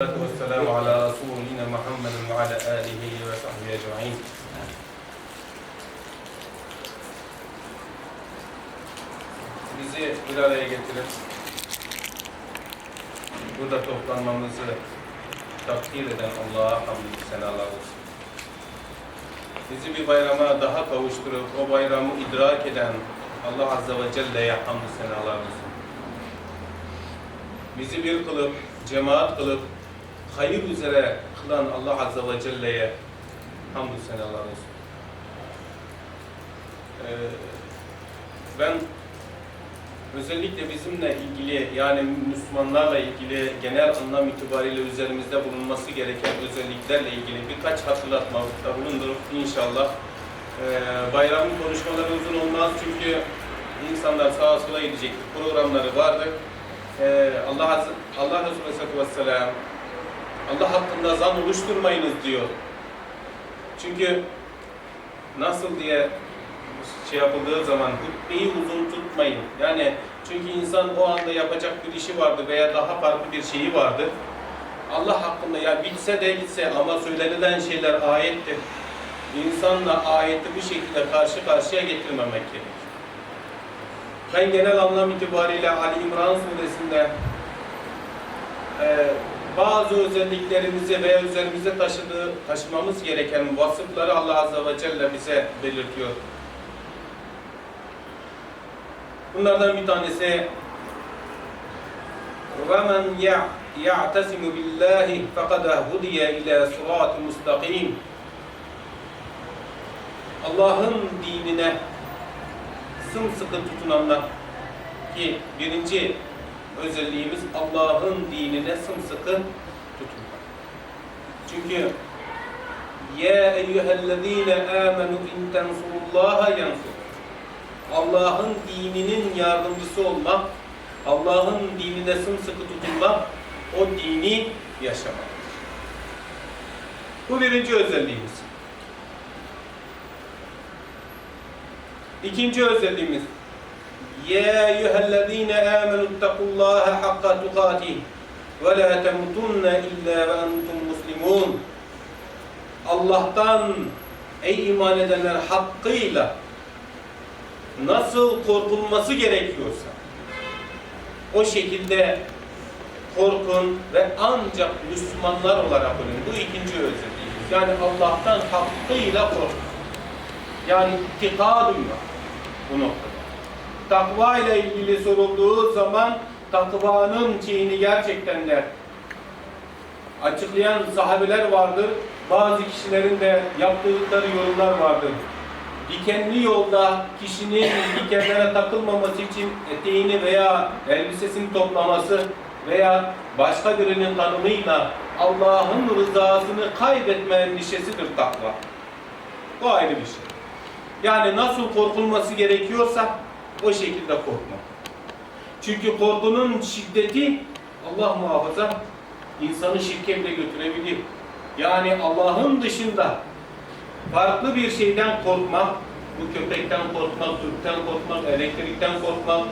والصلاة والسلام على رسولنا محمد وعلى آله وصحبه أجمعين Bizi bir araya getirip burada toplanmamızı takdir eden Allah'a hamdü senalar olsun. Bizi bir bayrama daha kavuşturup o bayramı idrak eden Allah Azze ve Celle'ye hamdü senalar olsun. Bizi bir kılıp, cemaat kılıp, hayır üzere kılan Allah Azze ve Celle'ye hamdü senalar olsun. Ee, ben özellikle bizimle ilgili yani Müslümanlarla ilgili genel anlam itibariyle üzerimizde bulunması gereken özelliklerle ilgili birkaç hatırlatmalıkta bulundurup inşallah e, bayramın konuşmaları uzun olmaz çünkü insanlar sağa sola gidecek programları vardır. Ee, Allah Azze, Allah Resulü Aleyhisselatü Vesselam Allah hakkında zan oluşturmayınız diyor. Çünkü nasıl diye şey yapıldığı zaman hutbeyi uzun tutmayın. Yani çünkü insan o anda yapacak bir işi vardı veya daha farklı bir şeyi vardı. Allah hakkında ya bitse de gitse ama söylenilen şeyler ayettir. İnsanla ayeti bu şekilde karşı karşıya getirmemek gerekir. Ben genel anlam itibariyle Ali İmran suresinde e, bazı özelliklerimizi veya üzerimize taşıdığı, taşımamız gereken vasıfları Allah Azze ve Celle bize belirtiyor. Bunlardan bir tanesi وَمَنْ يَعْتَسِمُ بِاللّٰهِ فَقَدَ هُدِيَ اِلَى صِرَاطِ مُسْتَقِيمٍ Allah'ın dinine sımsıkı tutunanlar ki birinci özelliğimiz Allah'ın dinine sımsıkı tutunmak. Çünkü Ya eyyühellezine amenu in tensurullaha yansur. Allah'ın dininin yardımcısı olmak, Allah'ın dinine sımsıkı tutunmak, o dini yaşamak. Bu birinci özelliğimiz. İkinci özelliğimiz Ya eyyühellezine amenu ittakullaha hakka tukatih ve la temutunne illa ve entum muslimun Allah'tan ey iman edenler hakkıyla nasıl korkulması gerekiyorsa o şekilde korkun ve ancak Müslümanlar olarak ölün. Bu ikinci özelliğimiz. Yani Allah'tan hakkıyla korkun. Yani ittika duymak bu noktada. Takva ile ilgili sorulduğu zaman takvanın şeyini gerçekten de açıklayan sahabeler vardır. Bazı kişilerin de yaptıkları yorumlar vardır. Dikenli yolda kişinin dikenlere takılmaması için eteğini veya elbisesini toplaması veya başka birinin tanımıyla Allah'ın rızasını kaybetme endişesidir takva. Bu ayrı bir şey. Yani nasıl korkulması gerekiyorsa o şekilde korkmak. Çünkü korkunun şiddeti Allah muhafaza insanı şirke bile götürebilir. Yani Allah'ın dışında farklı bir şeyden korkmak, bu köpekten korkmak, Türk'ten korkmak, elektrikten korkmak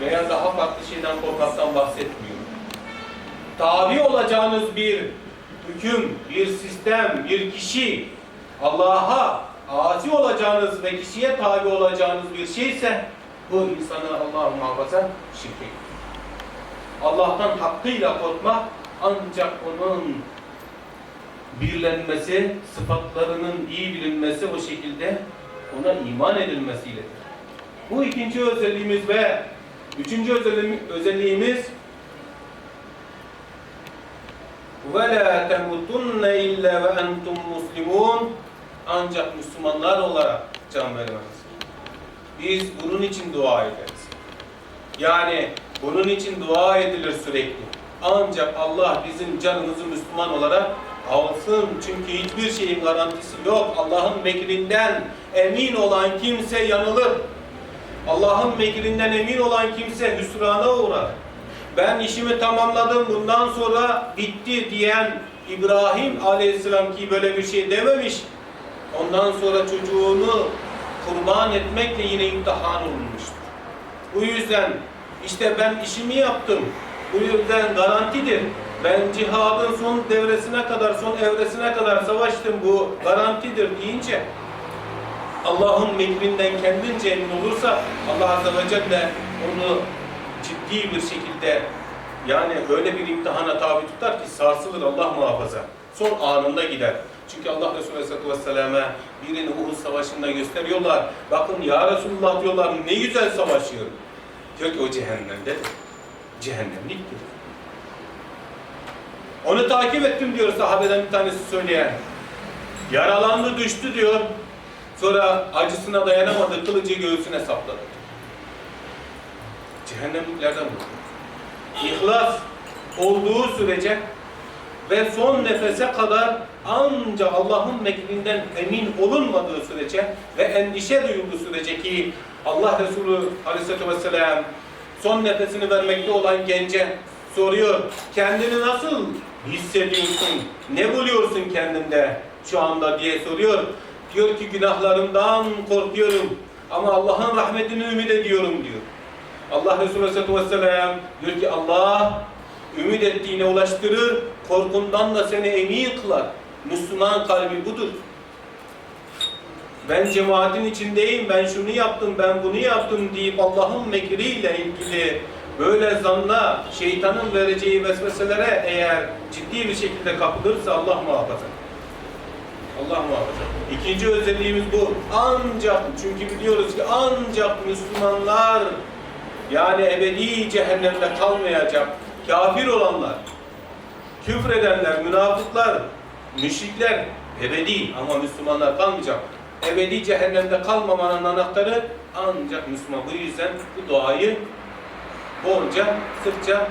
veya daha farklı şeyden korkmaktan bahsetmiyorum. Tabi olacağınız bir hüküm, bir sistem, bir kişi Allah'a asi olacağınız ve kişiye tabi olacağınız bir şeyse bu insanı Allah muhafaza şirke Allah'tan hakkıyla korkmak ancak onun birlenmesi, sıfatlarının iyi bilinmesi o şekilde ona iman edilmesiyledir. Bu ikinci özelliğimiz ve üçüncü özelliğimiz وَلَا تَمُتُنَّ اِلَّا وَاَنْتُمْ مُسْلِمُونَ Ancak Müslümanlar olarak can vermemiz. Biz bunun için dua ederiz. Yani bunun için dua edilir sürekli. Ancak Allah bizim canımızı Müslüman olarak alsın. Çünkü hiçbir şeyin garantisi yok. Allah'ın mekrinden emin olan kimse yanılır. Allah'ın mekrinden emin olan kimse hüsrana uğrar. Ben işimi tamamladım bundan sonra bitti diyen İbrahim aleyhisselam ki böyle bir şey dememiş. Ondan sonra çocuğunu kurban etmekle yine imtihan olunmuştur. Bu yüzden işte ben işimi yaptım. Bu yüzden garantidir. ben cihadın son devresine kadar, son evresine kadar savaştım bu garantidir deyince Allah'ın mekrinden kendince emin olursa Allah Azze ve Celle onu ciddi bir şekilde yani öyle bir imtihana tabi tutar ki sarsılır Allah muhafaza. Son anında gider. Çünkü Allah Resulü Aleyhisselatü Vesselam'a birini Uhud Savaşı'nda gösteriyorlar. Bakın ya Resulullah diyorlar ne güzel savaşıyor. Diyor ki o cehennemdedir. Cehennemliktir. Onu takip ettim diyor sahabeden bir tanesi söyleyen. Yaralandı düştü diyor. Sonra acısına dayanamadı kılıcı göğsüne sapladı. Cehennemliklerden bu. İhlas olduğu sürece ve son nefese kadar ancak Allah'ın mekrinden emin olunmadığı sürece ve endişe duyulduğu sürece ki Allah Resulü Aleyhisselatü Vesselam son nefesini vermekte olan gence soruyor. Kendini nasıl hissediyorsun? Ne buluyorsun kendinde şu anda diye soruyor. Diyor ki günahlarımdan korkuyorum ama Allah'ın rahmetini ümit ediyorum diyor. Allah Resulü Aleyhisselatü Vesselam diyor ki Allah ümit ettiğine ulaştırır, korkundan da seni emin kılar. Müslüman kalbi budur. Ben cemaatin içindeyim, ben şunu yaptım, ben bunu yaptım deyip Allah'ın mekriyle ilgili böyle zanna, şeytanın vereceği vesveselere eğer ciddi bir şekilde kapılırsa Allah muhafaza. Allah muhafaza. İkinci özelliğimiz bu. Ancak, çünkü biliyoruz ki ancak Müslümanlar yani ebedi cehennemde kalmayacak kafir olanlar, küfredenler, münafıklar, müşrikler ebedi ama Müslümanlar kalmayacak. Ebedi cehennemde kalmamanın anahtarı ancak Müslüman. Bu yüzden bu duayı bolca, sıkça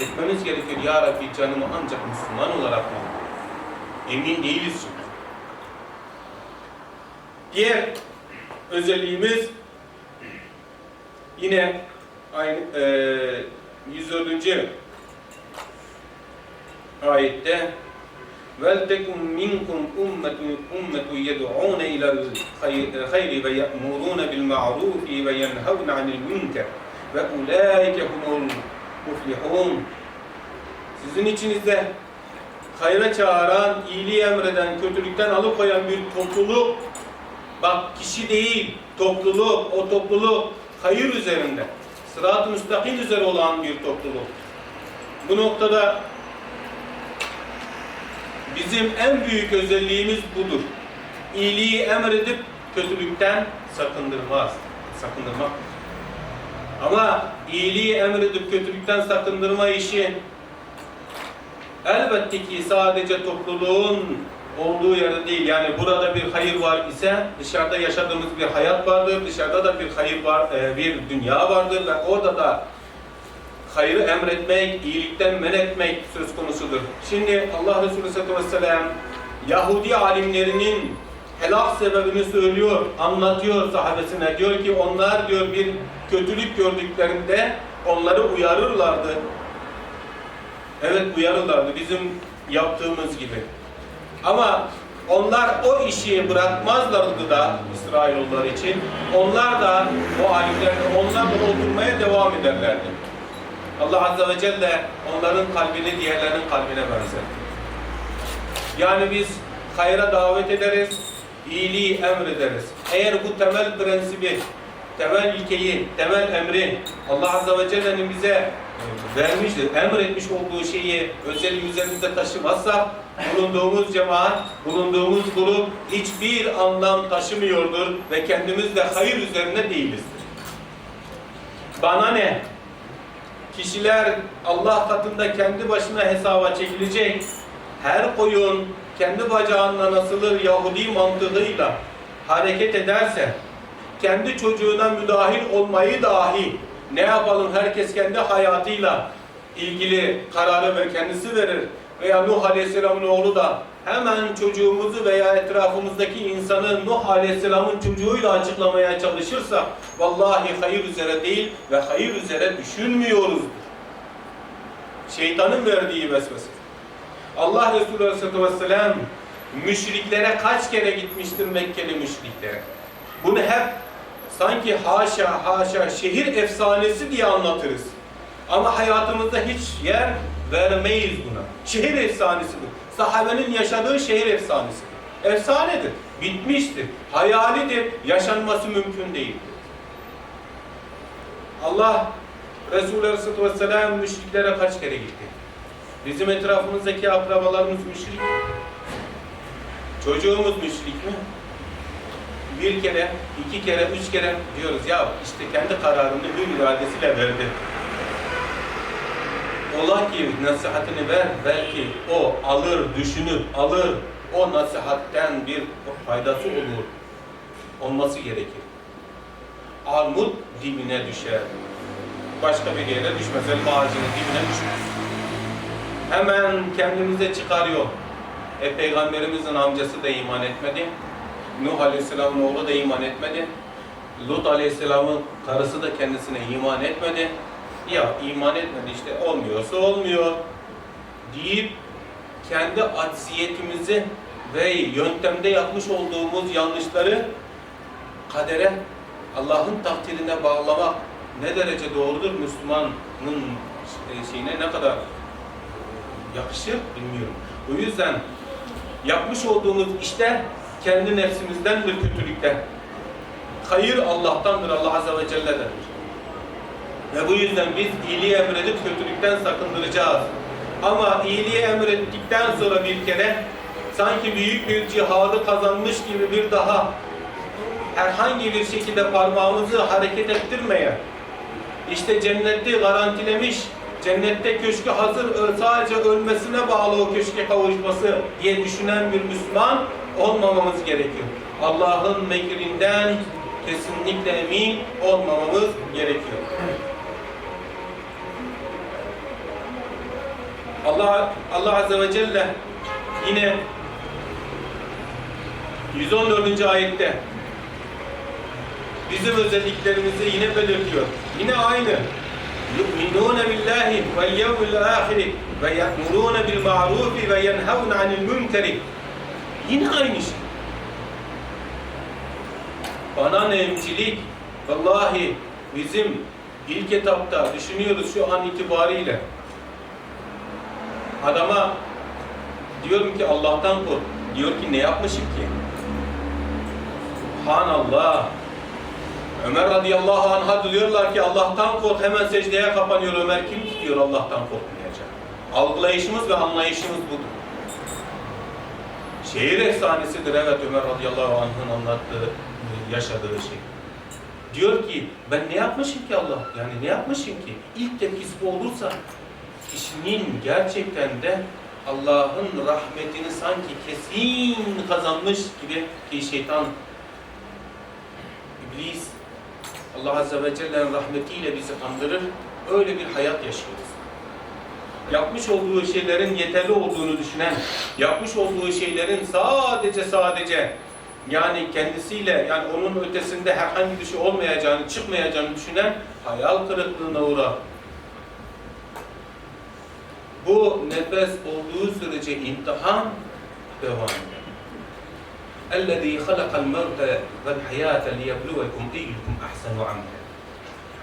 etmemiz gerekiyor. Ya Rabbi canımı ancak Müslüman olarak bul. Emin değiliz çünkü. Diğer özelliğimiz yine aynı e, 104. ayette vel tekum minkum ummetu ummetu yed'un ila hayri ve ya'murun bil ma'ruf ve yenhavun 'anil münker ve ulaike humul Sizin içinizde hayra çağıran, iyiliği emreden, kötülükten alıkoyan bir topluluk bak kişi değil, topluluk, o topluluk hayır üzerinde sırat-ı müstakim üzere olan bir topluluk. Bu noktada bizim en büyük özelliğimiz budur. İyiliği emredip kötülükten sakındırmaz. Sakındırmak. Ama iyiliği emredip kötülükten sakındırma işi elbette ki sadece topluluğun olduğu yerde değil. Yani burada bir hayır var ise dışarıda yaşadığımız bir hayat vardır. Dışarıda da bir hayır var, e, bir dünya vardır ve orada da hayrı emretmek, iyilikten men etmek söz konusudur. Şimdi Allah Resulü Aleyhisselatü Vesselam Yahudi alimlerinin helak sebebini söylüyor, anlatıyor sahabesine. Diyor ki onlar diyor bir kötülük gördüklerinde onları uyarırlardı. Evet uyarırlardı bizim yaptığımız gibi. Ama onlar o işi bırakmazlardı da İsrailoğullar için. Onlar da o alimler, onlar da oturmaya devam ederlerdi. Allah Azze ve Celle onların kalbini diğerlerinin kalbine benzer. Yani biz hayra davet ederiz, iyiliği emrederiz. Eğer bu temel prensibi, temel ilkeyi, temel emri Allah Azze ve Celle'nin bize vermiştir, emretmiş olduğu şeyi özelliği üzerimizde taşımazsak bulunduğumuz cemaat, bulunduğumuz grup hiçbir anlam taşımıyordur ve kendimiz de hayır üzerinde değilizdir. Bana ne? Kişiler Allah katında kendi başına hesaba çekilecek. Her koyun kendi bacağından asılır Yahudi mantığıyla hareket ederse, kendi çocuğuna müdahil olmayı dahi ne yapalım herkes kendi hayatıyla ilgili kararı ve kendisi verir veya Nuh Aleyhisselam'ın oğlu da hemen çocuğumuzu veya etrafımızdaki insanı Nuh Aleyhisselam'ın çocuğuyla açıklamaya çalışırsa vallahi hayır üzere değil ve hayır üzere düşünmüyoruz. Şeytanın verdiği vesvese. Allah Resulü Aleyhisselatü Vesselam müşriklere kaç kere gitmiştir Mekkeli müşriklere. Bunu hep sanki haşa haşa şehir efsanesi diye anlatırız. Ama hayatımızda hiç yer vermeyiz buna. Şehir efsanesi bu. Sahabenin yaşadığı şehir efsanesidir. Efsanedir. Bitmiştir. Hayalidir. Yaşanması mümkün değildir. Allah Resulü Aleyhisselatü Vesselam müşriklere kaç kere gitti? Bizim etrafımızdaki akrabalarımız müşrik. Çocuğumuz müşrik mi? Bir kere, iki kere, üç kere diyoruz ya işte kendi kararını bir iradesiyle verdi. Ola ki nasihatini ver, belki o alır, düşünür, alır. O nasihatten bir faydası olur. Olması gerekir. Armut dibine düşer. Başka bir yere düşmez. Elma ağacının dibine düşmez. Hemen kendimize çıkarıyor. E peygamberimizin amcası da iman etmedi. Nuh Aleyhisselam'ın oğlu da iman etmedi. Lut Aleyhisselam'ın karısı da kendisine iman etmedi. Ya iman etmedi işte olmuyorsa olmuyor deyip kendi acziyetimizi ve yöntemde yapmış olduğumuz yanlışları kadere Allah'ın takdirine bağlamak ne derece doğrudur Müslümanın şeyine ne kadar yakışır bilmiyorum. O yüzden yapmış olduğumuz işler kendi nefsimizdendir kötülükten. Hayır Allah'tandır, Allah Azze ve Celle'dendir. Ve bu yüzden biz iyiliği emredip kötülükten sakındıracağız. Ama iyiliği emrettikten sonra bir kere sanki büyük bir cihadı kazanmış gibi bir daha herhangi bir şekilde parmağımızı hareket ettirmeye, işte cenneti garantilemiş, cennette köşkü hazır, sadece ölmesine bağlı o köşke kavuşması diye düşünen bir Müslüman olmamamız gerekiyor. Allah'ın mekrinden kesinlikle emin olmamamız gerekiyor. Allah Allah Azze ve Celle yine 114. ayette bizim özelliklerimizi yine belirtiyor. Yine aynı. يُؤْمِنُونَ بِاللّٰهِ وَالْيَوْمِ الْآخِرِ وَيَأْمُرُونَ بِالْمَعْرُوفِ وَيَنْهَوْنَ عَنِ الْمُنْكَرِ Yine aynı şey. Bana nemcilik, vallahi bizim ilk etapta düşünüyoruz şu an itibariyle. Adama diyorum ki Allah'tan kork. Diyor ki ne yapmışım ki? Subhanallah. Ömer radıyallahu anh'a diyorlar ki Allah'tan kork hemen secdeye kapanıyor Ömer kim ki diyor Allah'tan korkmayacak. Algılayışımız ve anlayışımız budur. Şehir efsanesidir evet Ömer radıyallahu anh'ın anlattığı, yaşadığı şey. Diyor ki ben ne yapmışım ki Allah? Yani ne yapmışım ki? İlk tepkisi olursa kişinin gerçekten de Allah'ın rahmetini sanki kesin kazanmış gibi ki şeytan İblis Allah Azze ve Celle'nin rahmetiyle bizi kandırır. Öyle bir hayat yaşıyoruz. Yapmış olduğu şeylerin yeterli olduğunu düşünen, yapmış olduğu şeylerin sadece sadece yani kendisiyle yani onun ötesinde herhangi bir şey olmayacağını, çıkmayacağını düşünen hayal kırıklığına uğrar Bu nefes olduğu sürece imtihan devam eder. اَلَّذ۪ي خَلَقَ الْمَوْتَ وَالْحَيَاةَ لِيَبْلُوَكُمْ اِيُّكُمْ اَحْسَنُ عَمْلًا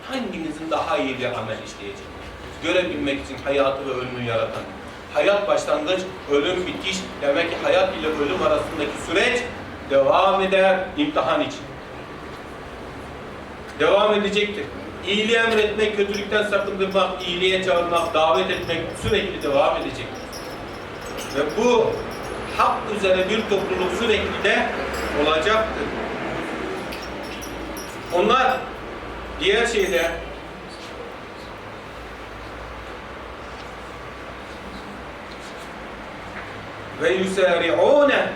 Hangimizin daha iyi bir amel işleyecek? Görebilmek için hayatı ve ölümü yaratan. Hayat başlangıç, ölüm bitiş. Demek ki hayat ile ölüm arasındaki süreç devam eder imtihan için. Devam edecektir. İyiliği emretmek, kötülükten sakındırmak, iyiliğe çağırmak, davet etmek sürekli devam edecektir. Ve bu hak üzere bir topluluk sürekli de olacaktır. Onlar diğer şeyde ve yusari'une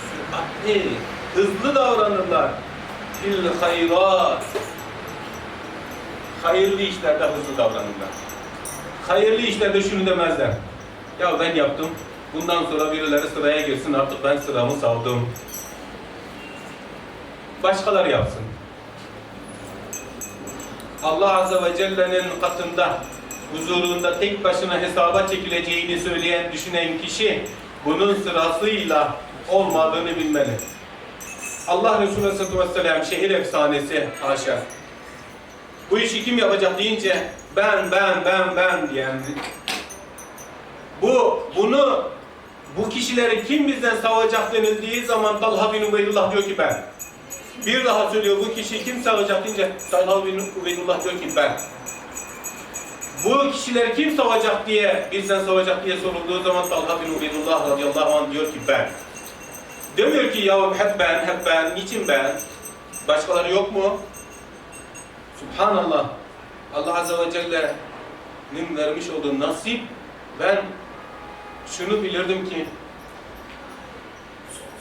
süratli hızlı davranırlar fil hayrat hayırlı işlerde hızlı davranırlar. Hayırlı işlerde şunu demezler. Ya ben yaptım. Bundan sonra birileri sıraya girsin artık ben sıramı savdım. Başkaları yapsın. Allah Azze ve Celle'nin katında huzurunda tek başına hesaba çekileceğini söyleyen, düşünen kişi bunun sırasıyla olmadığını bilmeli. Allah Resulü Aleyhisselatü Vesselam şehir efsanesi haşa. Bu işi kim yapacak deyince ben, ben, ben, ben diyen Bu, bunu, bu kişileri kim bizden savacak denildiği zaman Talha bin Ubeydullah diyor ki ben. Bir daha söylüyor bu kişi kim savacak deyince Talha bin Ubeydullah diyor ki ben. Bu kişileri kim savacak diye, bizden savacak diye sorulduğu zaman Talha bin Ubeydullah radıyallahu anh diyor ki ben. Demiyor ki ya hep ben, hep ben, niçin ben? Başkaları yok mu? Subhanallah. Allah Azze ve Celle'nin vermiş olduğu nasip ben şunu bilirdim ki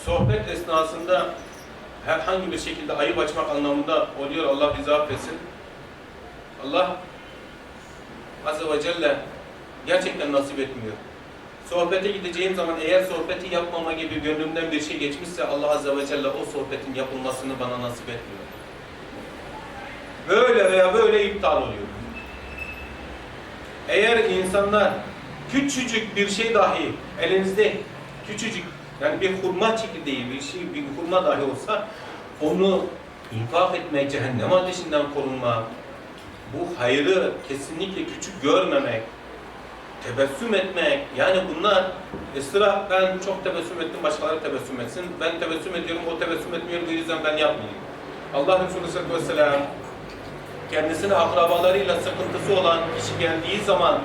sohbet esnasında herhangi bir şekilde ayıp açmak anlamında oluyor. Allah bizi affetsin. Allah Azze ve Celle gerçekten nasip etmiyor. Sohbete gideceğim zaman eğer sohbeti yapmama gibi gönlümden bir şey geçmişse Allah Azze ve Celle o sohbetin yapılmasını bana nasip etmiyor. Böyle veya böyle iptal oluyor. Eğer insanlar küçücük bir şey dahi elinizde küçücük yani bir hurma çekirdeği bir şey bir hurma dahi olsa onu infak etmek, cehennem ateşinden korunmak, bu hayrı kesinlikle küçük görmemek, tebessüm etmek, yani bunlar sıra ben çok tebessüm ettim, başkaları tebessüm etsin. Ben tebessüm ediyorum, o tebessüm etmiyor, bu yüzden ben yapmayayım. Allah Resulü sallallahu aleyhi ve sellem kendisine akrabalarıyla sıkıntısı olan kişi geldiği zaman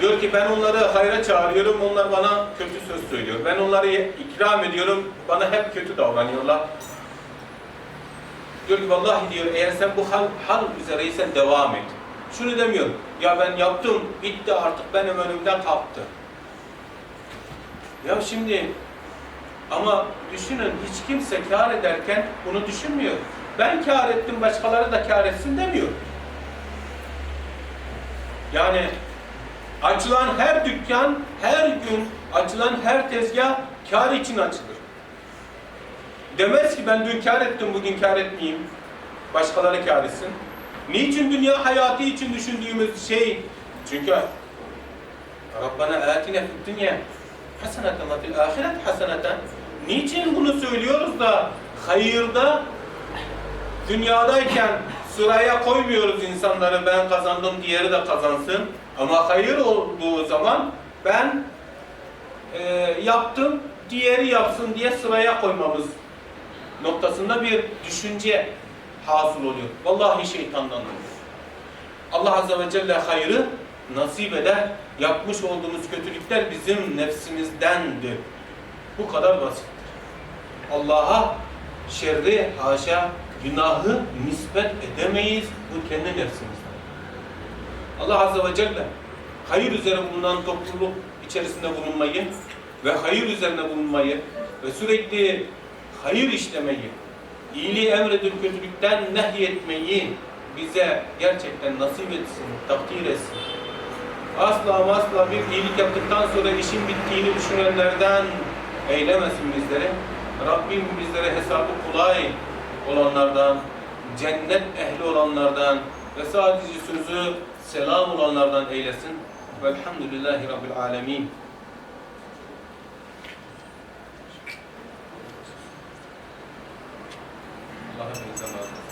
diyor ki ben onları hayra çağırıyorum, onlar bana kötü söz söylüyor. Ben onları ikram ediyorum, bana hep kötü davranıyorlar. Diyor ki vallahi diyor eğer sen bu hal, hal üzereysen devam et. Şunu demiyor. Ya ben yaptım, bitti artık benim önümden kalktı. Ya şimdi ama düşünün hiç kimse kar ederken bunu düşünmüyor. Ben kar ettim başkaları da kar etsin demiyor. Yani açılan her dükkan, her gün açılan her tezgah kar için açılır. Demez ki ben dün kar ettim, bugün kar etmeyeyim. Başkaları kar etsin. Niçin dünya hayatı için düşündüğümüz şey? Çünkü Rabbana atina fid dünya haseneten ve fil ahiret haseneten. Niçin bunu söylüyoruz da hayırda dünyadayken sıraya koymuyoruz insanları ben kazandım diğeri de kazansın. Ama hayır olduğu zaman ben e, yaptım diğeri yapsın diye sıraya koymamız noktasında bir düşünce hasıl oluyor. Vallahi şeytandan oluyor. Allah Azze ve Celle hayrı nasip eder. Yapmış olduğumuz kötülükler bizim nefsimizdendir. Bu kadar basittir. Allah'a şerri, haşa, günahı nispet edemeyiz. Bu kendi nefsimizden. Allah Azze ve Celle hayır üzere bulunan topluluk içerisinde bulunmayı ve hayır üzerine bulunmayı ve sürekli hayır işlemeyi, iyiliği emredip kötülükten nehyetmeyi bize gerçekten nasip etsin, takdir etsin. Asla asla bir iyilik yaptıktan sonra işin bittiğini düşünenlerden eylemesin bizleri. Rabbim bizlere hesabı kolay olanlardan, cennet ehli olanlardan ve sadece sözü selam olanlardan eylesin. Velhamdülillahi Rabbil Alemin. Allah'a emanet olun.